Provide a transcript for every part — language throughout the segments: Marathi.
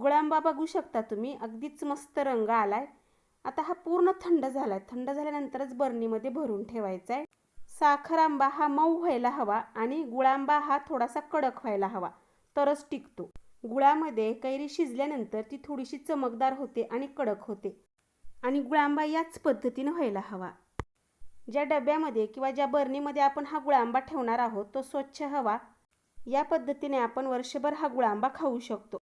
गुळांबा बघू शकता तुम्ही. अगदीच मस्त रंग आलाय. आता हा पूर्ण थंड झालाय. थंड झाल्यानंतरच बरणीमध्ये भरून ठेवायचा आहे. साखर आंबा हा मऊ व्हायला हवा आणि गुळांबा हा थोडासा कडक व्हायला हवा. तरच टिकतो. गुळामध्ये कैरी शिजल्यानंतर ती थोडीशी चमकदार होते आणि कडक होते. आणि गुळांबा याच पद्धतीनं व्हायला हवा. ज्या डब्यामध्ये किंवा ज्या बरणीमध्ये आपण हा गुळांबा ठेवणार आहोत तो स्वच्छ हवा. या पद्धतीने आपण वर्षभर हा गुळांबा खाऊ शकतो.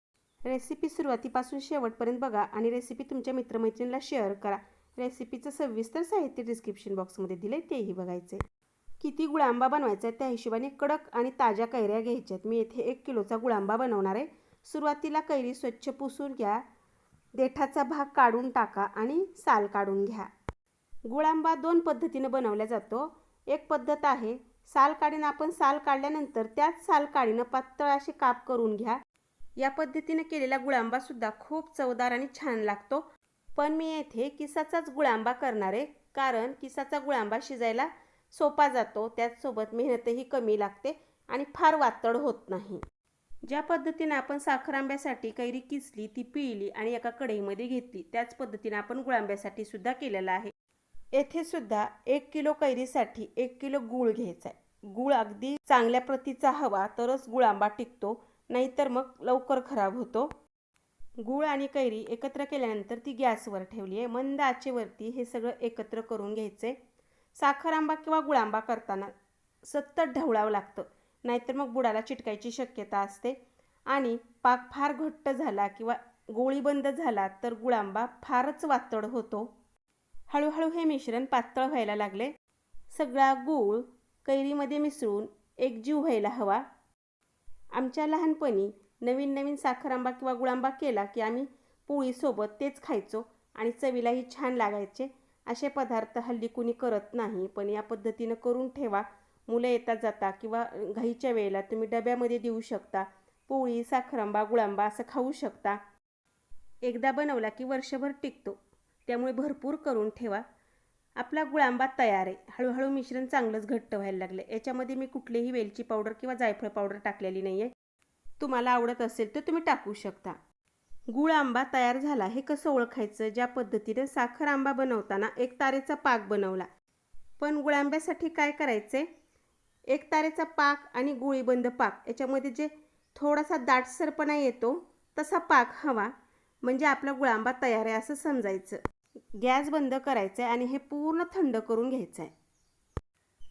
रेसिपी सुरुवातीपासून शेवटपर्यंत बघा आणि रेसिपी तुमच्या मित्रमैत्रिणीला शेअर करा. रेसिपीचं सविस्तर साहित्य डिस्क्रिप्शन बॉक्समध्ये दिलं आहे तेही बघायचे किती गुळांबा बनवायचा आहे त्या हिशोबाने कडक आणि ताज्या कैऱ्या घ्यायच्यात. मी येथे एक किलोचा गुळांबा बनवणार आहे. सुरुवातीला कैरी स्वच्छ पुसून घ्या. देठाचा भाग काढून टाका आणि साल काढून घ्या. गुळांबा दोन पद्धतीनं बनवला जातो. एक पद्धत आहे साल काढीन आपण साल काढल्यानंतर त्याच साल काढीनं पातळ असे काप करून घ्या. या पद्धतीने केलेला गुळांबा सुद्धा खूप चवदार आणि छान लागतो. पण मी येथे किसाचाच गुळांबा करणार आहे कारण किसाचा गुळांबा शिजायला सोपा जातो त्याचसोबत मेहनतही कमी लागते आणि फार वातड होत नाही. ज्या पद्धतीने आपण साखर आंब्यासाठी कैरी किसली ती पिळली आणि एका कढईमध्ये घेतली त्याच पद्धतीने आपण गुळांब्यासाठी सुद्धा केलेला आहे. येथे सुद्धा एक किलो कैरीसाठी एक किलो गूळ घ्यायचा आहे. गूळ अगदी चांगल्या प्रतीचा हवा तरच गुळांबा टिकतो. नाहीतर मग लवकर खराब होतो. गूळ आणि कैरी एकत्र केल्यानंतर ती गॅसवर ठेवली आहे. मंद आचेवरती हे सगळं एकत्र करून घ्यायचं. आहे साखर आंबा किंवा गुळांबा करताना सतत ढवळावं लागतं. नाहीतर मग बुडाला चिटकायची शक्यता असते. आणि पाक फार घट्ट झाला किंवा गोळी बंद झाला तर गुळांबा फारच वातड होतो. हळूहळू हे मिश्रण पातळ व्हायला लागले. सगळा गूळ कैरीमध्ये मिसळून एकजीव व्हायला हवा. आमच्या लहानपणी नवीन नवीन साखर आंबा किंवा गुळांबा केला की आम्ही पोळीसोबत तेच खायचो आणि चवीलाही छान लागायचे. असे पदार्थ हल्ली कुणी करत नाही पण या पद्धतीनं करून ठेवा. मुलं येता जाता किंवा घाईच्या वेळेला तुम्ही डब्यामध्ये देऊ शकता. पोळी साखरांबा गुळांबा असं खाऊ शकता. एकदा बनवला की वर्षभर टिकतो. त्यामुळे भरपूर करून ठेवा. आपला गुळांबा तयार आहे. हळूहळू मिश्रण चांगलंच घट्ट व्हायला लागलं याच्यामध्ये मी कुठलीही वेलची पावडर किंवा जायफळ पावडर टाकलेली नाही आहे तुम्हाला आवडत असेल तर तुम्ही टाकू शकता. गुळ आंबा तयार झाला हे कसं ओळखायचं? ज्या पद्धतीने साखर आंबा बनवताना एक तारेचा पाक बनवला. पण गुळांब्यासाठी काय करायचे? एक तारेचा पाक आणि गुळीबंद पाक. याच्यामध्ये जे थोडासा दाटसरपणा येतो तसा पाक हवा. म्हणजे आपला गुळांबा तयार आहे असं समजायचं. गॅस बंद करायचं आहे आणि हे पूर्ण थंड करून घ्यायचं आहे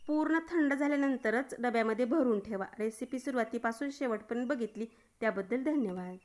पूर्ण थंड झाल्यानंतरच डब्यामध्ये भरून ठेवा. रेसिपी सुरुवातीपासून शेवटपर्यंत बघितली. त्याबद्दल धन्यवाद.